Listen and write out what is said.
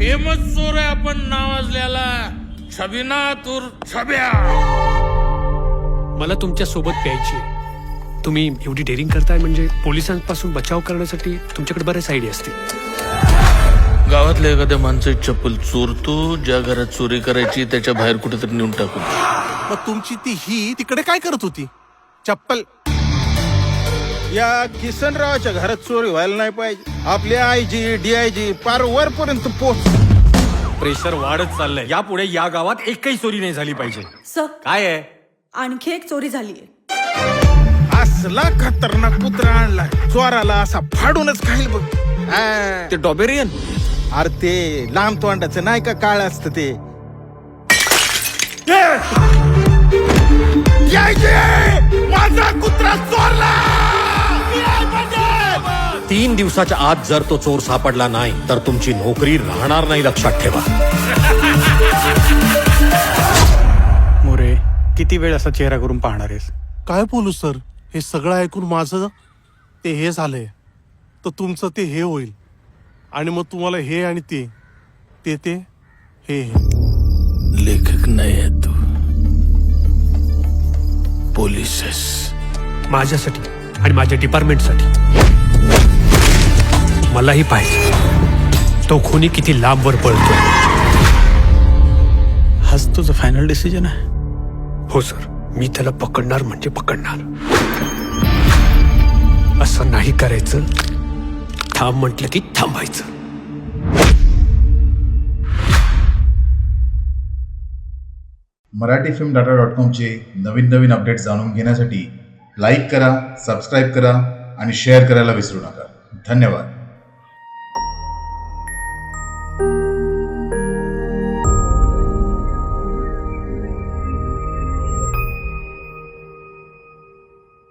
Famous चोर आहे आपण नावाजल्याला छबिना तुर छब्या. मला तुमच्यासोबत प्यायची. तुम्ही एवढी डेअरिंग करताय म्हणजे पोलिसांपासून बचाव करण्यासाठी तुमच्याकडे बरेच आयडिया असतील. गावातल्या एखाद्या माणसाची चप्पल चोरतो ज्या घरात चोरी करायची त्याच्या बाहेर कुठेतरी नेऊन टाकू मग तुमची ती ही तिकडे काय करत होती? चप्पल या किसनरावाच्या घरात चोरी व्हायला नाही पाहिजे. आपले आयजी डीआयजी पार वरपर्यंत पोच प्रेशर वाढत चाललंय. यापुढे या गावात एकही चोरी नाही झाली पाहिजे. सर. काय आहे? आणखी एक चोरी झालीये असला खतरनाक कुत्रा आणला चोराला असा फाडूनच खाईल बघ. हा. ते डॉबेरियन? अरे ते लांब तोंडाचं नाही का काळ असत ते? यायचे! तीन दिवसाच्या आत जर तो चोर सापडला नाही तर तुमची नोकरी राहणार नाही लक्षात ठेवा. मोरे किती वेळ असा चेहरा करून पाहणार आहेस? काय बोलू सर? हे सगळं ऐकून माझं ते हे झालंय. तर तुमचं ते हे होईल. आणि मग तुम्हाला हे आणि ते ते ते हे हे. लेखक नाही आहे तू. पोलीस माझ्यासाठी आणि माझ्या डिपार्टमेंटसाठी. मलाही पाहिजे. तो खुनी किती लांबवर पळतो हाच तुझं फायनल डिसिजन आहे? हो सर. मी त्याला पकडणार म्हणजे पकडणार. असं नाही करायचं. थांब म्हटलं की थांबायचं. मराठी फिल्म डाटा डॉट कॉमचे नवीन नवीन अपडेट्स जाणून घेण्यासाठी लाईक करा सबस्क्राईब करा आणि शेअर करायला विसरू नका. धन्यवाद.